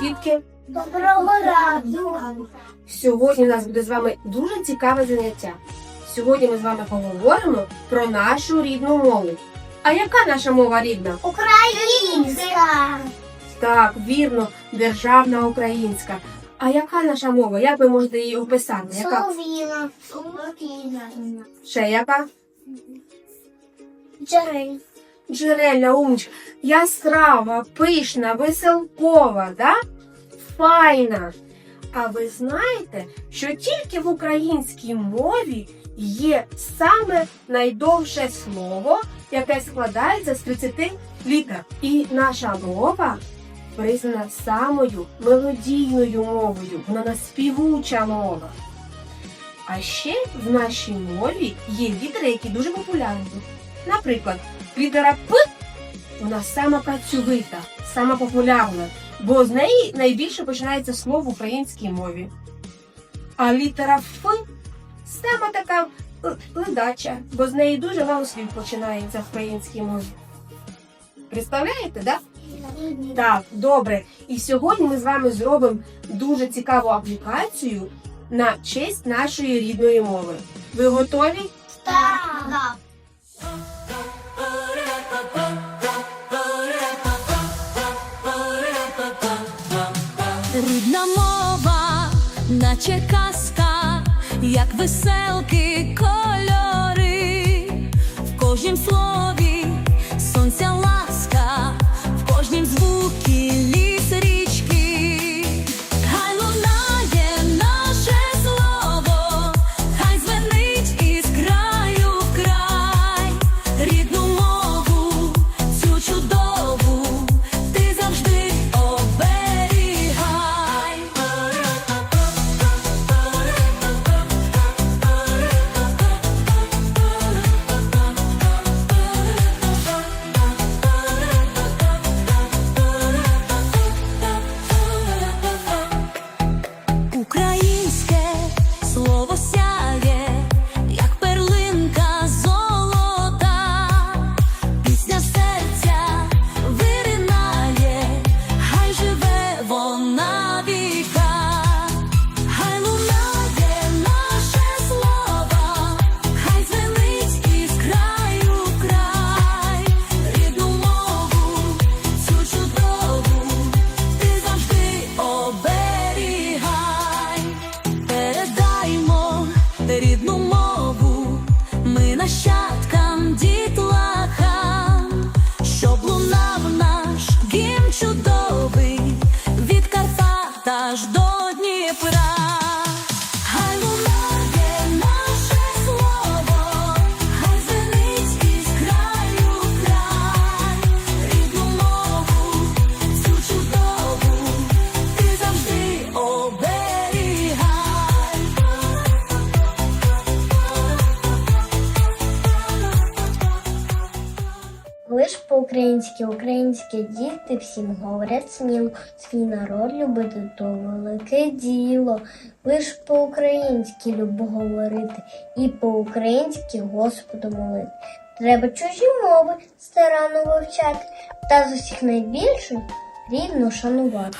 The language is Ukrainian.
Дітки, Доброго раду. сьогодні у нас буде з вами дуже цікаве заняття. Сьогодні ми з вами поговоримо про нашу рідну мову. А яка наша мова рідна? Українська. Так, вірно, державна українська. А яка наша мова? Як ви можете її описати? Яка? Соловіна. Ще яка? Джерель. Джерельна умничка. Яскрава, пишна, веселкова, да? Файна. А ви знаєте, що тільки в українській мові є саме найдовше слово, яке складається з 30 літер. І наша мова признана самою мелодійною мовою. Вона наспівуча мова. А ще в нашій мові є літери, які дуже популярні. Наприклад, літера П вона сама працьовита, сама популярна, бо з неї найбільше починається слово в українській мові. А літера Ф сама така ледача, бо з неї дуже мало слів починається в українській мові. Представляєте, да? Так, добре. І сьогодні ми з вами зробимо дуже цікаву аплікацію на честь нашої рідної мови. Ви готові? Так. Рідна мова, наче казка, як веселки кольори, Лиш по-українськи, українські діти всім говорять сміло. Свій народ любити то велике діло. Лиш по-українськи любо говорити і по-українськи Господу молити. Треба чужі мови старанно вивчати, та з усіх найбільше рідно шанувати.